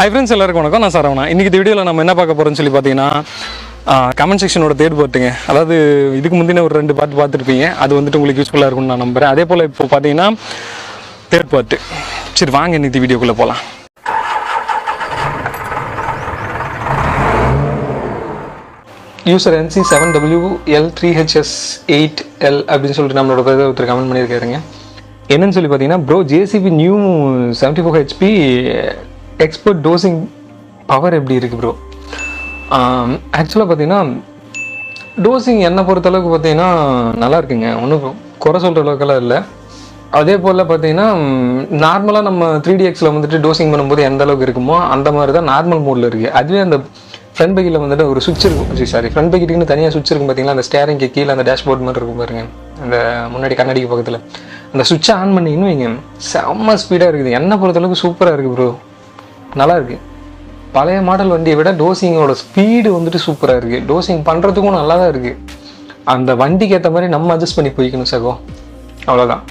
Hi friends எல்லாருக்கும் வணக்கம். நான் சரவணா. இன்றைக்கி இந்த வீடியோவில் நம்ம என்ன பார்க்க போகிறோம்னு சொல்லி பார்த்தீங்கன்னா கமெண்ட் செக்ஷனோட தேர்ட் பார்ட்டுங்க அதாவது இதுக்கு முந்தின ஒரு ரெண்டு பார்ட் பார்த்துருப்பீங்க. அது வந்துட்டு உங்களுக்கு யூஸ்ஃபுல்லாக இருக்கும்னு நான் நம்புகிறேன் அதே போல் இப்போ பார்த்தீங்கன்னா தேர்ட் பார்ட்டு சரி வாங்க இன்னைக்கு வீடியோக்குள்ளே போகலாம் user NC seven W L three HS eight L அப்படின்னு சொல்லிட்டு நம்மளோட பேர் ஒருத்தர் கமெண்ட் பண்ணியிருக்காருங்க. என்னன்னு சொல்லி பார்த்தீங்கன்னா bro JCB new seventy four HP expert dosing power எப்படி இருக்குது ப்ரோ um, ஆக்சுவலாக பார்த்தீங்கன்னா டோசிங் என்னை பொறுத்தளவுக்கு பார்த்தீங்கன்னா நல்லா இருக்குங்க. ஒன்றும் குறை சொல்கிற அளவுக்கெல்லாம் இல்லை. அதே போல் பார்த்தீங்கன்னா நார்மலாக நம்ம த்ரீ டி எக்ஸில் வந்துட்டு டோசிங் பண்ணும்போது எந்த அளவுக்கு இருக்குமோ அந்த மாதிரி தான் நார்மல் மோடில் இருக்குது அதுவே அந்த ஃப்ரண்ட் பைக்கில் வந்துட்டு ஒரு சுவிட்ச் இருக்கும். சாரி ஃப்ரண்ட் பைக்கிட்டுன்னு தனியாக சுவிட்ச் இருக்கும் பார்த்தீங்களா அந்த ஸ்டேரிங்க்கு கீழே அந்த டேஷ்போர்ட் மாதிரி இருக்கும் பாருங்க. அந்த முன்னாடி கண்ணாடிக்கு பக்கத்தில். அந்த சுவிட்சை ஆன் பண்ணிங்கன்னு வைங்க. செம்ம ஸ்பீடாக இருக்குது. என்னை பொறுத்தளவுக்கு சூப்பராக இருக்குது ப்ரோ நல்லா இருக்குது பழைய மாடல் வண்டியை விட டோசிங்கோட ஸ்பீடு வந்துட்டு சூப்பராக இருக்குது டோசிங் பண்ணுறதுக்கும் நல்லா தான் இருக்குது அந்த வண்டிக்கு ஏற்ற மாதிரி நம்ம அட்ஜஸ்ட் பண்ணி போய்க்கணும் சகோ. அவ்வளோதான்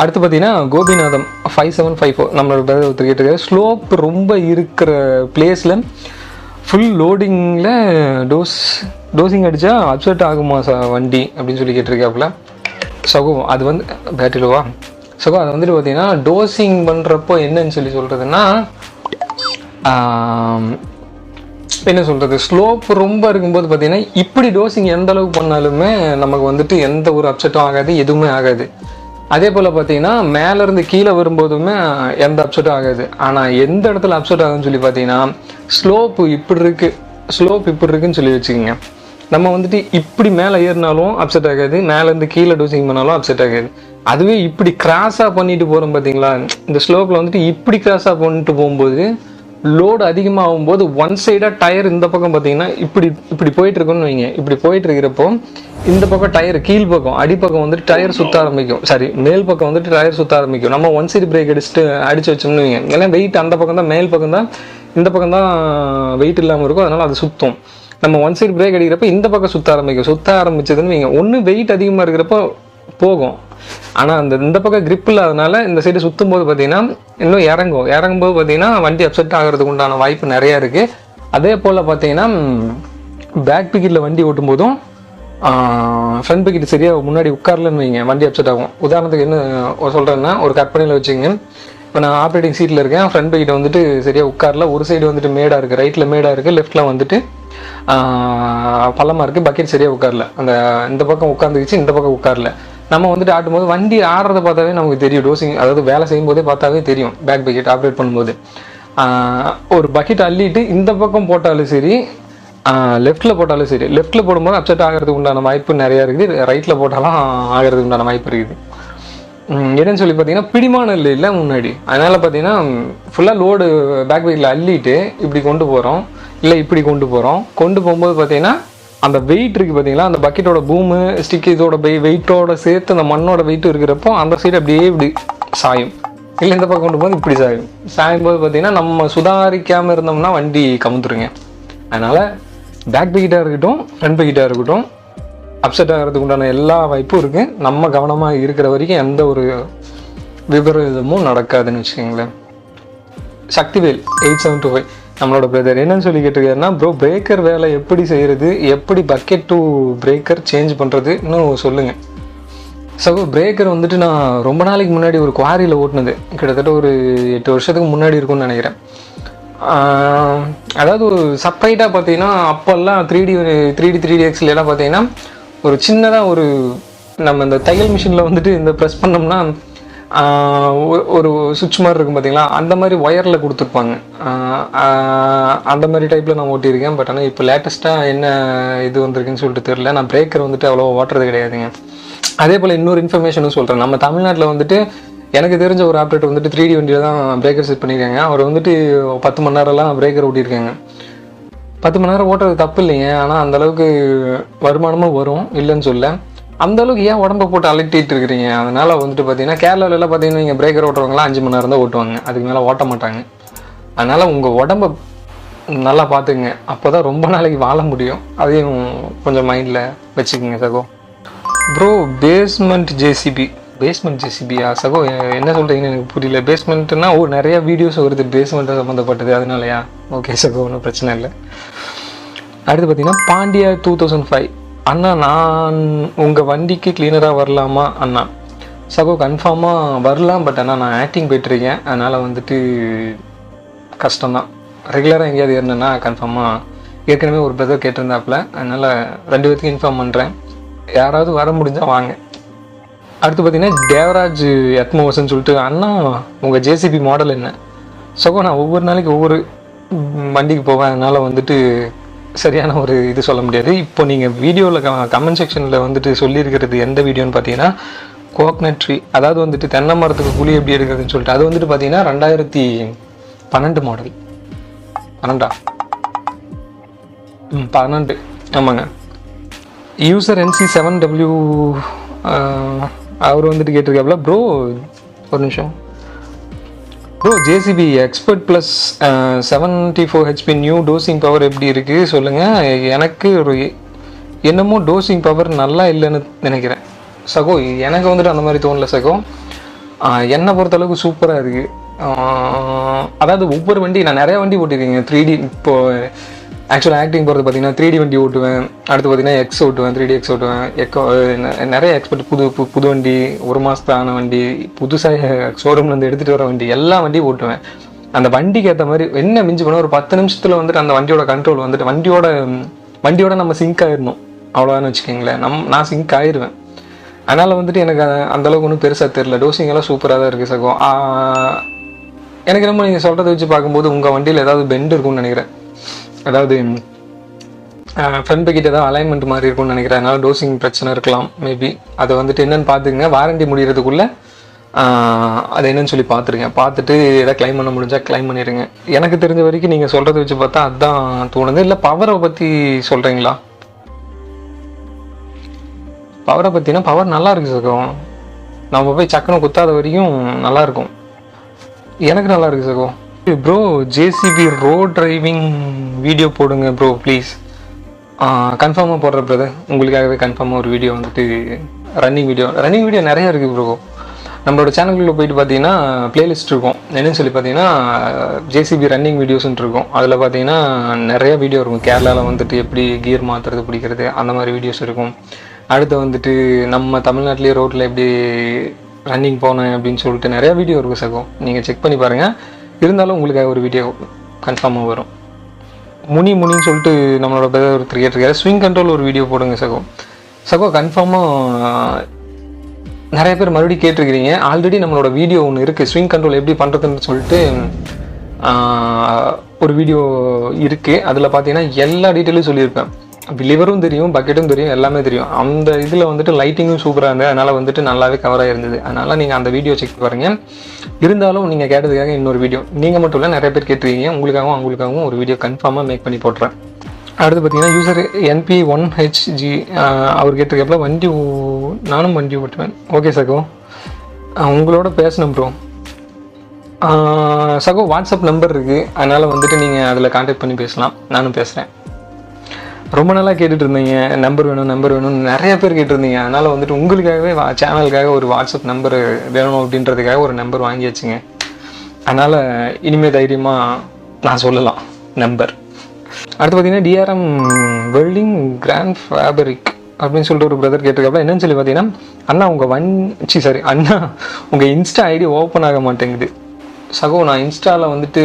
அடுத்து பார்த்தீங்கன்னா கோபிநாதம் ஃபைவ் செவன் ஃபைவ் ஃபோர் நம்மளோட பிரதர் ஒருத்தர் கேட்டிருக்காரு. ஸ்லோப் ரொம்ப இருக்கிற பிளேஸில் ஃபுல் லோடிங்கில் டோஸ் டோசிங் அடித்தா அப்செட் ஆகுமா ச வண்டி? அப்படின்னு சொல்லி கேட்டிருக்காப்புல. சகோ அது வந்து பேட்டரிலவா சகோ அது வந்துட்டு பார்த்தீங்கன்னா டோசிங் பண்ணுறப்போ என்னன்னு சொல்லி சொல்கிறதுன்னா என்ன சொல்கிறது ஸ்லோப் ரொம்ப இருக்கும்போது பார்த்தீங்கன்னா இப்படி டோசிங் எந்த அளவுக்கு பண்ணாலுமே நமக்கு வந்துட்டு எந்த ஒரு அப்செட்டும் ஆகாது எதுவுமே ஆகாது. அதே போல் பார்த்தீங்கன்னா மேலேருந்து கீழே வரும்போதுமே எந்த அப்செட்டும் ஆகாது. ஆனால் எந்த இடத்துல அப்செட் ஆகுதுன்னு சொல்லி பார்த்தீங்கன்னா ஸ்லோப் இப்படி இருக்குது ஸ்லோப் இப்படி இருக்குன்னு சொல்லி வச்சுக்கோங்க. நம்ம வந்துட்டு இப்படி மேலே ஏறினாலும் அப்செட் ஆகாது மேலேருந்து கீழே டோசிங் பண்ணாலும் அப்செட் ஆகாது. அதுவே இப்படி கிராஸாக பண்ணிட்டு போகிறோம் பார்த்தீங்களா இந்த ஸ்லோப்பில் வந்துட்டு இப்படி கிராஸாக பண்ணிட்டு போகும்போது லோடு அதிகமாகும் போது ஒன் சைடாக டயர் இந்த பக்கம் பார்த்தீங்கன்னா இப்படி இப்படி போயிட்டு இருக்குன்னு வைங்க. இப்படி போயிட்டு இருக்கிறப்போ இந்த பக்கம் டயர் கீழ் பக்கம் அடிப்பக்கம் வந்துட்டு டயர் சுத்த ஆரம்பிக்கும். சாரி மேல் பக்கம் வந்துட்டு டயர் சுத்த ஆரம்பிக்கும். நம்ம ஒன் சைடு பிரேக் அடிச்சுட்டு அடிச்சு வச்சோம்னு வைங்க. ஏன்னா வெயிட் அந்த பக்கம் தான் மேல் பக்கம் தான் இந்த பக்கம் தான் வெயிட் இல்லாமல் இருக்கும். அதனால அது சுத்தும். நம்ம ஒன் சைடு பிரேக் அடிக்கிறப்ப இந்த பக்கம் சுத்த ஆரம்பிக்கும். சுத்த ஆரம்பிச்சதுன்னு வைங்க. ஒன்று வெயிட் அதிகமாக இருக்கிறப்போ போகும். ஆனால் அந்த இந்த பக்கம் கிரிப் இல்லாதனால இந்த சைடு சுற்றும் போது பார்த்தீங்கன்னா இன்னும் இறங்கும். இறங்கும்போது பார்த்தீங்கன்னா வண்டி அப்செட் ஆகிறதுக்கு உண்டான வாய்ப்பு நிறையா இருக்குது அதே போல் பார்த்தீங்கன்னா பேக் பிக்கெட்டில் வண்டி ஓட்டும் போதும் ஃப்ரண்ட் பிக்கெட் சரியாக முன்னாடி உட்காரலன்னு வைங்க வண்டி அப்செட் ஆகும். உதாரணத்துக்கு என்ன சொல்கிறேன்னா ஒரு கற்பனையில் வச்சுங்க இப்போ நான் ஆப்ரேட்டிங் சீட்டில் இருக்கேன். ஃப்ரண்ட் பிக்கெட் வந்துட்டு சரியாக உட்காரல. ஒரு சைடு வந்துட்டு மேடாக இருக்குது ரைட்டில் மேடாக இருக்குது லெஃப்ட்டில் வந்துட்டு பள்ளமாக இருக்குது பக்கெட் சரியாக உட்காரல. அந்த இந்த பக்கம் உட்காந்துக்கிச்சு இந்த பக்கம் உட்காரல. நம்ம வந்துட்டு ஆட்டும்போது வண்டி ஆடுறத பார்த்தாவே நமக்கு தெரியும். டோசிங் அதாவது வேலை செய்யும் போதே பார்த்தாவே தெரியும். பேக் பக்கெட் ஆப்ரேட் பண்ணும்போது. ஒரு பக்கெட் அள்ளிட்டு இந்த பக்கம் போட்டாலும் சரி லெஃப்ட்டில் போட்டாலும் சரி லெஃப்ட்டில் போடும்போது அப்செட் ஆகிறதுக்கு உண்டான வாய்ப்பு நிறையா இருக்குது. ரைட்டில் போட்டாலும் ஆகிறதுக்கு உண்டான வாய்ப்பு இருக்குது. என்னன்னு சொல்லி பார்த்தீங்கன்னா பிடிமானம் இல்லை இல்லை முன்னாடி. அதனால் பார்த்தீங்கன்னா ஃபுல்லாக லோடு பேக் வெயிட்டில் அள்ளிட்டு இப்படி கொண்டு போகிறோம் இல்லை இப்படி கொண்டு போகிறோம் கொண்டு போகும்போது பார்த்தீங்கன்னா அந்த வெயிட் இருக்குது பார்த்தீங்களா அந்த பக்கெட்டோட பூமு ஸ்டிக் இதோட வெயிட்டோட சேர்த்து அந்த மண்ணோட வெயிட் இருக்கிறப்போ அந்த சைடு அப்படியே இப்படி சாயும். இல்லை இந்த பக்கம் கொண்டு போது இப்படி சாயும். சாயும் போது பார்த்தீங்கன்னா நம்ம சுதாரிக்காமல் இருந்தோம்னா வண்டி கமுத்துருங்க. அதனால் பேக் பக்கெட்டாக இருக்கட்டும் ஃப்ரண்ட் பக்கெட்டாக இருக்கட்டும் அப்செட் ஆகிறதுக்கு உண்டான எல்லா வாய்ப்பும் இருக்குது நம்ம கவனமாக இருக்கிற வரைக்கும் எந்த ஒரு விபரீதமும் நடக்காதுன்னு வச்சுக்கோங்களேன். Sakthivel eight seven two five நம்மளோட பிரதர் என்னன்னு சொல்லி கேட்டிருக்காருன்னா ப்ரோ பிரேக்கர் வேலை எப்படி செய்கிறது எப்படி பக்கெட் டு பிரேக்கர் சேஞ்ச் பண்ணுறது இன்னும் சொல்லுங்கள் ஸோ பிரேக்கர் வந்துட்டு நான் ரொம்ப நாளைக்கு முன்னாடி ஒரு குவாரியில் ஓட்டினது. கிட்டத்தட்ட ஒரு எட்டு வருஷத்துக்கு முன்னாடி இருக்கும்னு நினைக்கிறேன். அதாவது ஒரு செப்பரேட்டாக பார்த்தீங்கன்னா அப்போல்லாம் three D three D three D எக்ஸ்லாம் பார்த்தீங்கன்னா ஒரு சின்னதாக ஒரு நம்ம இந்த தையல் மிஷினில் வந்துட்டு இந்த ப்ரெஸ் பண்ணோம்னா ஒரு- ஒரு சுவிட்ச் மாதிரி இருக்கும் பார்த்தீங்களா அந்த மாதிரி ஒயரில் கொடுத்துருப்பாங்க. அந்த மாதிரி டைப்பில் நான் ஓட்டியிருக்கேன். பட் ஆனால் இப்போ லேட்டஸ்ட்டாக என்ன இது வந்திருக்குன்னு சொல்லிட்டு தெரியல. நான் பிரேக்கர் வந்துட்டு அவ்வளோ ஓட்டுறது கிடையாதுங்க. அதே போல் இன்னொரு இன்ஃபர்மேஷனும் சொல்கிறேன் நம்ம தமிழ்நாட்டில் வந்துட்டு எனக்கு தெரிஞ்ச ஒரு ஆப்ரேட்டர் வந்துட்டு த்ரீ டி வண்டியில் தான் பிரேக்கர் செட் பண்ணியிருக்காங்க. அவர் வந்துட்டு பத்து மணி நேரம்லாம் பிரேக்கர் ஓட்டியிருக்காங்க. பத்து மணி நேரம் ஓட்டுறது தப்பு இல்லைங்க. ஆனால் அந்தளவுக்கு வருமானமும் வரும். இல்லைன்னு சொல்ல அந்த அளவுக்கு ஏன் உடம்ப போட்டு அலட்டிட்டு இருக்கிறீங்க? அதனால வந்துட்டு பார்த்தீங்கன்னா கேரளாவிலலாம் பார்த்தீங்கன்னா நீங்கள் பிரேக்கர் ஓட்டுறவங்களாம் அஞ்சு மணி நேரம் தான் ஓட்டுவாங்க. அதுக்கு மேலே ஓட்ட மாட்டாங்க. அதனால் உங்கள் உடம்ப நல்லா பார்த்துக்குங்க அப்போ தான் ரொம்ப நாளைக்கு வாழ முடியும். அதையும் கொஞ்சம் மைண்டில் வச்சுக்கோங்க சகோ. ப்ரோ பேஸ்மெண்ட் ஜேசிபி பேஸ்மெண்ட் ஜேசிபியா சகோ என்ன சொல்கிறீங்கன்னு எனக்கு புரியல. பேஸ்மெண்ட்னா ஓ நிறைய வீடியோஸ் வருது. பேஸ்மெண்ட்டை சம்மந்தப்பட்டது அதனாலயா? ஓகே சகோ ஒன்றும் பிரச்சனை இல்லை. அடுத்து பார்த்தீங்கன்னா பாண்டியா டூ தௌசண்ட் ஃபைவ் அண்ணா நான் உங்கள் வண்டிக்கு கிளீனராக வரலாமா அண்ணா? சகோ கன்ஃபார்மாக வரலாம் பட் ஆனால் நான் ஆக்டிங் போயிட்டுருக்கேன். அதனால் வந்துட்டு கஷ்டம்தான். ரெகுலராக எங்கேயாவது ஏறினேன்னா கன்ஃபார்மாக ஏற்கனவே ஒரு பிரதர் கேட்டிருந்தாப்புல. அதனால் ரெண்டு பேர்த்துக்கும் இன்ஃபார்ம் பண்ணுறேன் யாராவது வர முடிஞ்சால் வாங்க. அடுத்து பார்த்தீங்கன்னா தேவராஜ் எத்மோவர்ஸ்னு சொல்லிட்டு அண்ணா உங்கள் ஜேசிபி மாடல் என்ன? சகோ நான் ஒவ்வொரு நாளைக்கு ஒவ்வொரு வண்டிக்கு போவேன். அதனால் வந்துட்டு சரியான ஒரு இது சொல்ல முடியாது. இப்போ நீங்கள் வீடியோவில் கமெண்ட் செக்ஷனில் வந்துட்டு சொல்லியிருக்கிறது எந்த வீடியோன்னு பார்த்தீங்கன்னா கோக்னட் ட்ரீ அதாவது வந்துட்டு தென்னை மரத்துக்கு குழி எப்படி இருக்குதுன்னு சொல்லிட்டு. அது வந்துட்டு பார்த்தீங்கன்னா ரெண்டாயிரத்தி பன்னெண்டு மாடல் பன்னெண்டா? ம் பன்னெண்டு. ஆமாங்க. யூசர் என்சி செவன் டபிள்யூ அவர் வந்துட்டு கேட்டிருக்காப்ல ப்ரோ ஒரு நிமிஷம். Bro JCB expert plus seventy four HP new dosing power எப்படி இருக்குது சொல்லுங்கள் எனக்கு ஒரு என்னமோ டோசிங் பவர் நல்லா இல்லைன்னு நினைக்கிறேன். சகோ எனக்கு வந்துட்டு அந்த மாதிரி தோணல சகோ. என்னை பொறுத்தளவுக்கு சூப்பராக இருக்குது அதாவது ஒவ்வொரு வண்டி நான் நிறையா வண்டி ஓட்டிருக்கேங்க த்ரீ டி இப்போ ஆக்சுவலாக ஆக்டிங் போகிறது பார்த்தீங்கன்னா த்ரீ டி வண்டி ஓட்டுவேன். அடுத்து பார்த்தீங்கன்னா எக்ஸ் ஓட்டுவேன் த்ரீ டி எக்ஸ் ஓட்டுவேன். எக்கோ நிறைய எக்ஸ்பர்ட் புது பு- புது வண்டி ஒரு மாதத்தான ஆன வண்டி புதுசாக ஷோரூம்லேருந்து எடுத்துகிட்டு வர வண்டி எல்லா வண்டியும் ஓட்டுவேன். அந்த வண்டிக்கு ஏற்ற மாதிரி என்ன மிஞ்சி போனால் ஒரு பத்து நிமிஷத்தில் வந்துட்டு அந்த வண்டியோட கண்ட்ரோல் வந்துட்டு வண்டியோட வண்டியோட நம்ம சிங்க் ஆயிடணும். அவ்வளோதான்னு வச்சுக்கோங்களேன். நம் நான் சிங்க் ஆயிடுவேன் அதனால் வந்துட்டு எனக்கு அந்தளவுக்கு அந்த ஒன்றும் பெருசாக தெரில டோசிங் எல்லாம் சூப்பராக தான் இருக்குது சகோ. எனக்கு ரொம்ப நீங்கள் சொல்கிறத வச்சு பார்க்கும்போது உங்கள் வண்டியில் ஏதாவது பெண்ட் இருக்கும்னு நினைக்கிறேன். அதாவது ஃப்ரண்ட் பக்கெட் ஏதாவது அலைன்மெண்ட் மாதிரி இருக்கும்னு நினைக்கிறேன் அதனால டோசிங் பிரச்சனை இருக்கலாம் மேபி அதை வந்துட்டு என்னன்னு பார்த்துக்குங்க. வாரண்டி முடிகிறதுக்குள்ளே அது என்னன்னு சொல்லி பார்த்துருங்க. பார்த்துட்டு எதாவது கிளைம் பண்ண முடிஞ்சால் கிளைம் பண்ணிடுங்க எனக்கு தெரிஞ்ச வரைக்கும் நீங்கள் சொல்கிறத வச்சு பார்த்தா அதுதான் தோணுது. இல்லை பவரை பற்றி சொல்கிறீங்களா பவரை பற்றினா பவர் நல்லா இருக்கு சகோ நம்ம போய் சக்கனை குத்தாத வரைக்கும் நல்லா இருக்கும். எனக்கு நல்லா இருக்கு சகோ bro JCB road driving video போடுங்க ப்ரோ ப்ளீஸ் கன்ஃபார்மாக போடுற பிரதர் உங்களுக்காகவே கன்ஃபார்மாக ஒரு வீடியோ வந்துட்டு ரன்னிங் வீடியோ ரன்னிங் வீடியோ நிறையா இருக்குது ப்ரோ நம்மளோட சேனலுக்குள்ளே போயிட்டு பார்த்தீங்கன்னா பிளேலிஸ்ட் இருக்கும். என்னன்னு சொல்லி பார்த்தீங்கன்னா ஜேசிபி ரன்னிங் வீடியோஸ்னு இருக்கும். அதில் பார்த்தீங்கன்னா நிறைய வீடியோ இருக்கும். கேரளாவில் வந்துட்டு எப்படி கியர் மாற்றுறது பிடிக்கிறது அந்த மாதிரி வீடியோஸ் இருக்கும். அடுத்து வந்துட்டு நம்ம தமிழ்நாட்டிலேயே ரோட்டில் எப்படி ரன்னிங் போனேன் அப்படின்னு சொல்லிட்டு நிறையா வீடியோ இருக்கும் சகோ. நீங்கள் செக் பண்ணி பாருங்கள் இருந்தாலும் உங்களுக்கு ஒரு வீடியோ கன்ஃபார்மாக வரும். முனி முனின்னு சொல்லிட்டு நம்மளோட பிரதர் ஒரு கேட்டிருக்காரு ஸ்விங் கண்ட்ரோல் ஒரு வீடியோ போடுங்க சகோ. சகோ கன்ஃபார்மாக நிறைய பேர் மறுபடியும் கேட்டிருக்கிறீங்க. ஆல்ரெடி நம்மளோட வீடியோ ஒன்று இருக்குது ஸ்விங் கண்ட்ரோல் எப்படி பண்ணுறதுன்னு சொல்லிட்டு ஒரு வீடியோ இருக்குது அதில் பார்த்தீங்கன்னா எல்லா டீட்டெயிலும் சொல்லியிருப்பேன். பிலிவரும் தெரியும் பக்கெட்டும் தெரியும் எல்லாமே தெரியும். அந்த இதில் வந்துட்டு லைட்டிங்கும் சூப்பராக இருந்தது. அதனால் வந்துட்டு நல்லாவே கவராக இருந்தது அதனால் நீங்கள் அந்த வீடியோ செக் பாருங்கள் இருந்தாலும் நீங்கள் கேட்டதுக்காக இன்னொரு வீடியோ நீங்கள் மட்டும் இல்லை நிறைய பேர் கேட்டிருக்கீங்க. உங்களுக்காகவும் அவங்களுக்காகவும் ஒரு வீடியோ கன்ஃபார்மாக மேக் பண்ணி போட்டுறேன். அடுத்து பார்த்தீங்கன்னா யூசர் என்பி ஒன் ஹெச்ஜி அவர் கேட்டிருக்கப்பல வண்டி நானும் வண்டி ஓட்டுவேன். ஓகே சகோ. உங்களோட பேசணும் ப்ரோ சகோ வாட்ஸ்அப் நம்பர் இருக்குது அதனால் வந்துட்டு நீங்கள் அதில் காண்டாக்ட் பண்ணி பேசலாம். நானும் பேசுகிறேன் ரொம்ப நாளாக கேட்டுட்டு இருந்தீங்க. நம்பர் வேணும் நம்பர் வேணும்னு நிறைய பேர் கேட்டிருந்தீங்க அதனால் வந்துட்டு உங்களுக்காகவே சேனலுக்காக ஒரு வாட்ஸ்அப் நம்பர் வேணும் அப்படின்றதுக்காக ஒரு நம்பர் வாங்கி வச்சுங்க. அதனால் இனிமேல் தைரியமாக நான் சொல்லலாம். நம்பர் அடுத்து பார்த்தீங்கன்னா டிஆர்எம் வெல்டிங் கிராண்ட் ஃபேபரிக் அப்படின்னு சொல்லிட்டு ஒரு பிரதர் கேட்டிருக்காப்ல என்னன்னு சொல்லி பார்த்தீங்கன்னா அண்ணா உங்கள் வன் சி சாரி அண்ணா உங்கள் இன்ஸ்டா ஐடி ஓப்பன் ஆக மாட்டேங்குது. சகோ நான் இன்ஸ்டாவில் வந்துட்டு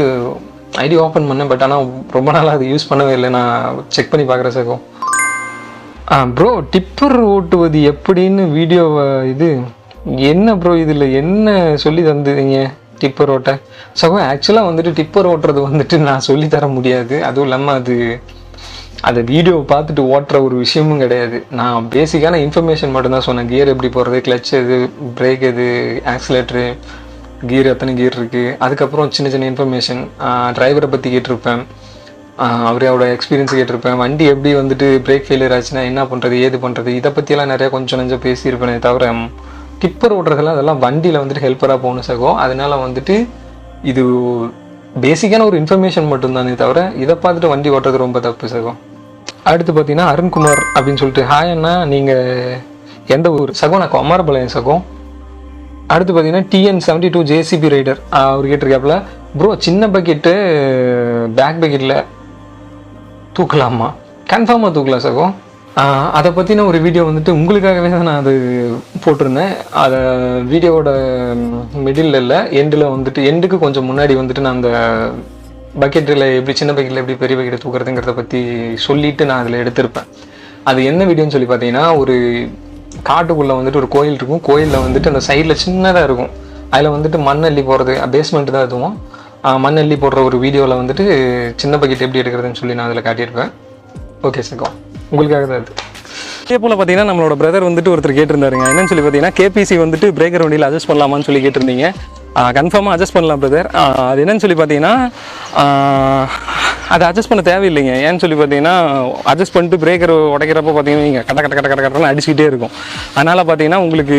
ஐடி ஓப்பன் பண்ணேன் பட் ஆனால் ரொம்ப நாளாக அது யூஸ் பண்ணவே இல்லை. நான் செக் பண்ணி பார்க்குறேன் சகோ ஆ ப்ரோ டிப்பர் ஓட்டுவது எப்படின்னு வீடியோவை இது என்ன ப்ரோ இதில் என்ன சொல்லி தந்துங்க டிப்பர் ஓட்ட? சகோ ஆக்சுவலாக வந்துட்டு டிப்பர் ஓட்டுறது வந்துட்டு நான் சொல்லி தர முடியாது. அதுவும் இல்லாமல் அது அதை வீடியோவை பார்த்துட்டு ஓட்டுற ஒரு விஷயமும் கிடையாது. நான் பேசிக்கான இன்ஃபர்மேஷன் மட்டும்தான் சொன்னேன். கியர் எப்படி போகிறது கிளச் எது பிரேக் எது ஆக்சிலேட்டரு கீர் எத்தனை கீர் இருக்குது அதுக்கப்புறம் சின்ன சின்ன இன்ஃபர்மேஷன் டிரைவரை பற்றி கேட்டிருப்பேன். அவரோட எக்ஸ்பீரியன்ஸ் கேட்டிருப்பேன். வண்டி எப்படி வந்துட்டு பிரேக் ஃபெயிலியர் ஆச்சுன்னா என்ன பண்ணுறது ஏது பண்ணுறது இதை பற்றியெல்லாம் நிறையா கொஞ்சம் நஞ்சம் பேசியிருப்பேனே தவிர டிப்பர் ஓட்டுறதெல்லாம் அதெல்லாம் வண்டியில் வந்துட்டு ஹெல்ப்பராக போகணும் சகோ. அதனால் வந்துட்டு இது பேசிக்கான ஒரு இன்ஃபர்மேஷன் மட்டும்தானே தவிர இதை பார்த்துட்டு வண்டி ஓட்டுறது ரொம்ப தப்பு சகோ. அடுத்து பார்த்தீங்கன்னா அருண்குமார் அப்படின்னு சொல்லிட்டு. ஹாய் அண்ணா நீங்கள் எந்த ஊர்? சகோ நான் குமாரபாளையம் சகோ. அடுத்து பார்த்தீங்கன்னா TN seventy two JCB rider அவர் கேட்டிருக்காப்புல. ப்ரோ சின்ன பக்கெட்டு பேக் பக்கெட்டில் தூக்கலாமா? கன்ஃபார்மாக தூக்கலாம் சகோ? அதை பற்றின ஒரு வீடியோ வந்துட்டு உங்களுக்காகவே தான் நான் அது போட்டிருந்தேன். அதை வீடியோவோட மிடில் இல்லை எண்டில் வந்துட்டு எண்டுக்கு கொஞ்சம் முன்னாடி வந்துட்டு நான் அந்த பக்கெட்டில் எப்படி சின்ன பக்கெட்டில் எப்படி பெரிய பக்கெட்டை தூக்குறதுங்கிறத பற்றி சொல்லிட்டு நான் அதில் எடுத்திருப்பேன். அது என்ன வீடியோன்னு சொல்லி பார்த்தீங்கன்னா ஒரு காட்டுக்குள்ளே வந்துட்டு ஒரு கோயில் இருக்கும். கோயிலில் வந்துட்டு அந்த சைடில் சின்னதாக இருக்கும். அதில் வந்துட்டு மண் அள்ளி போகிறது பேஸ்மெண்ட் தான் எதுவும் மண் அள்ளி போடுற ஒரு வீடியோவில் வந்துட்டு சின்ன பக்கெட் எப்படி எடுக்கிறதுன்னு சொல்லி நான் அதில் காட்டியிருப்பேன். ஓகே சகோ உங்களுக்காக தான் அது இதே போல் பார்த்தீங்கன்னா நம்மளோட பிரதர் வந்துட்டு ஒருத்தர் கேட்டிருந்தாருங்க. என்னன்னு சொல்லி பார்த்தீங்கன்னா கேபிசி வந்துட்டு பிரேக்கர் வண்டியில் அட்ஜஸ்ட் பண்ணலாமான்னு சொல்லி கேட்டிருந்தீங்க. கன்ஃபார்மாக அட்ஜஸ்ட் பண்ணலாம் பிரதர் அது என்னன்னு சொல்லி பார்த்தீங்கன்னா அதை அட்ஜஸ்ட் பண்ண தேவையில்லைங்க. ஏன்னு சொல்லி பார்த்தீங்கன்னா அட்ஜஸ்ட் பண்ணிட்டு பிரேக்கர் உடைக்கிறப்ப பார்த்தீங்கன்னா நீங்கள் கட்ட கட்ட கட்ட கட்ட கட்டன்னு அடிச்சுக்கிட்டே இருக்கும். அதனால் பார்த்தீங்கன்னா உங்களுக்கு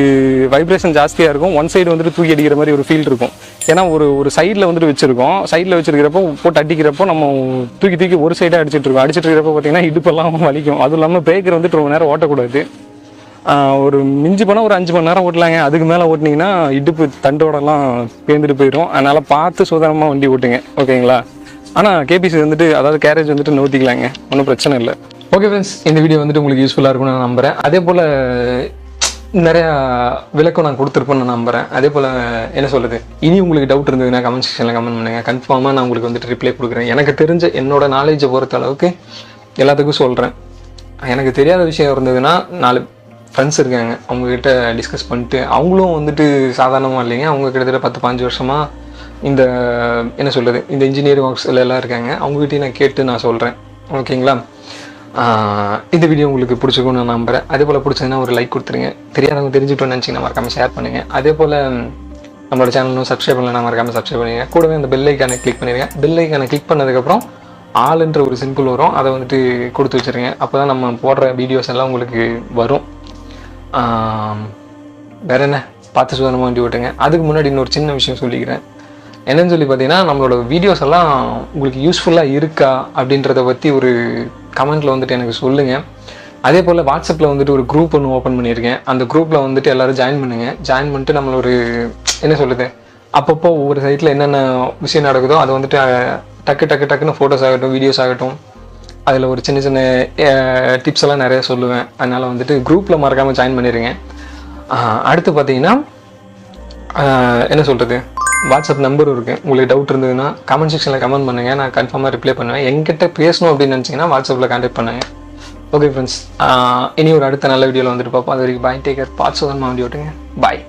வைப்ரேஷன் ஜாஸ்தியாக இருக்கும். ஒன் சைடு வந்துட்டு தூக்கி அடிக்கிற மாதிரி ஒரு ஃபீல் இருக்கும். ஏன்னா ஒரு ஒரு சைடில் வந்துட்டு வச்சுருக்கோம். சைடில் வச்சிருக்கிறப்போ போட்டு அடிக்கிறப்போ நம்ம தூக்கி தூக்கி ஒரு சைடாக அடிச்சுட்டு இருக்கோம். அடிச்சிட்டு இருக்கிறப்ப பார்த்தீங்கன்னா இடுப்பெல்லாம் வலிக்கும். அதுவும் இல்லாமல் பிரேக்கர் வந்துட்டு ரொம்ப நேரம் ஓட்டக்கூடாது. ஒரு மிஞ்சி போனால் ஒரு அஞ்சு மணி நேரம் ஓட்டலாங்க. அதுக்கு மேலே ஓட்டினீங்கன்னா இடுப்பு தண்டோடலாம் பேர்ந்துட்டு போயிடும். அதனால் பார்த்து சுதந்திரமாக வண்டி ஓட்டுங்க. ஓகேங்களா? ஆனால் கேபிசி வந்துட்டு அதாவது கேரேஜ் வந்துட்டு நோத்திக்கலாங்க ஒன்றும் பிரச்சனை இல்லை. ஓகே ஃப்ரெண்ட்ஸ் இந்த வீடியோ வந்துட்டு உங்களுக்கு யூஸ்ஃபுல்லாக இருக்கும்னு நான் நம்புகிறேன் அதே போல் நிறையா விளக்கம் நான் கொடுத்துருப்பேன்னு நான் நம்புகிறேன் அதே போல் என்ன சொல்கிறது இனி உங்களுக்கு டவுட் இருந்ததுன்னா கமெண்ட் செக்ஷனில் கமெண்ட் பண்ணுங்கள் கன்ஃபார்மாக நான் உங்களுக்கு வந்துட்டு ரிப்ளை கொடுக்குறேன். எனக்கு தெரிஞ்ச என்னோட நாலேஜை பொறுத்த அளவுக்கு எல்லாத்துக்கும் சொல்கிறேன் எனக்கு தெரியாத விஷயம் இருந்ததுன்னா நாலு ஃப்ரெண்ட்ஸ் இருக்காங்க. அவங்கக்கிட்ட டிஸ்கஸ் பண்ணிட்டு அவங்களும் வந்துட்டு சாதாரணமாக இல்லைங்க. அவங்க கிட்டத்தட்ட பத்து பாஞ்சு வருஷமாக இந்த என்ன சொல்கிறது இந்த இன்ஜினியரிங் ஒர்க்ஸில் எல்லாம் இருக்காங்க. அவங்ககிட்டயும் நான் கேட்டு நான் சொல்கிறேன் ஓகேங்களா? இந்த வீடியோ உங்களுக்கு பிடிச்சிருக்கும்னு நான் நம்புகிறேன் அதே போல் பிடிச்சதுன்னா ஒரு லைக் கொடுத்துருங்க. தெரியாதவங்க தெரிஞ்சுட்டோன்னு நினச்சிங்கன்னா மறக்காம ஷேர் பண்ணுங்கள் அதே போல் நம்மளோட சேனலும் சப்ஸ்கிரைப் பண்ணலாம் மறக்காம சப்ஸ்கிரைப் பண்ணுங்க கூடவே அந்த பெல் ஐக்கானை கிளிக் பண்ணிடுங்க பெல் ஐக்கானை கிளிக் பண்ணதுக்கப்புறம் ஆளுன்ற ஒரு சிம்பிள் வரும். அதை வந்துட்டு கொடுத்து வச்சிருங்க. அப்போ தான் நம்ம போடுற வீடியோஸ் எல்லாம் உங்களுக்கு வரும். வேற என்ன? பார்த்து சுதந்திரமாக வண்டி ஓட்டுங்க. அதுக்கு முன்னாடி இன்னொரு சின்ன விஷயம் சொல்லிக்கிறேன். என்னன்னு சொல்லி பார்த்தீங்கன்னா நம்மளோட வீடியோஸ் எல்லாம் உங்களுக்கு யூஸ்ஃபுல்லாக இருக்கா அப்படின்றத பற்றி ஒரு கமெண்ட்டில் வந்துட்டு எனக்கு சொல்லுங்கள் அதே போல் வாட்ஸ்அப்பில் வந்துட்டு ஒரு குரூப் ஒன்று ஓப்பன் பண்ணியிருக்கேன். அந்த குரூப்பில் வந்துட்டு எல்லோரும் ஜாயின் பண்ணுங்கள் ஜாயின் பண்ணிட்டு நம்மள ஒரு என்ன சொல்லுது அப்பப்போ ஒவ்வொரு சைட்டில் என்னென்ன விஷயம் நடக்குதோ அதை வந்துட்டு டக்கு டக்கு டக்குன்னு ஃபோட்டோஸ் ஆகட்டும் வீடியோஸ் ஆகட்டும். அதில் ஒரு சின்ன சின்ன டிப்ஸ் எல்லாம் நிறைய சொல்லுவேன். அதனால் வந்துட்டு குரூப்பில் மறக்காமல் ஜாயின் பண்ணிடுங்க அடுத்து பார்த்தீங்கன்னா என்ன சொல்கிறது வாட்ஸ்அப் நம்பரும் இருக்குது உங்களுக்கு டவுட் இருந்ததுன்னா கமெண்ட் செக்ஷனில் கமெண்ட் பண்ணுங்கள் நான் கன்ஃபார்மாக ரிப்ளை பண்ணுவேன். எங்கிட்ட பேசணும் அப்படின்னு நினச்சிங்கன்னா வாட்ஸ்அப்பில் கான்டாக்ட் பண்ணுங்கள் ஓகே ஃப்ரெண்ட்ஸ் இனி ஒரு அடுத்த நல்ல வீடியோவில் வந்துட்டு பார்ப்போம். அது வரைக்கும் பாய் டேக்கர் பார்த்து வண்டி ஓட்டுங்க பாய்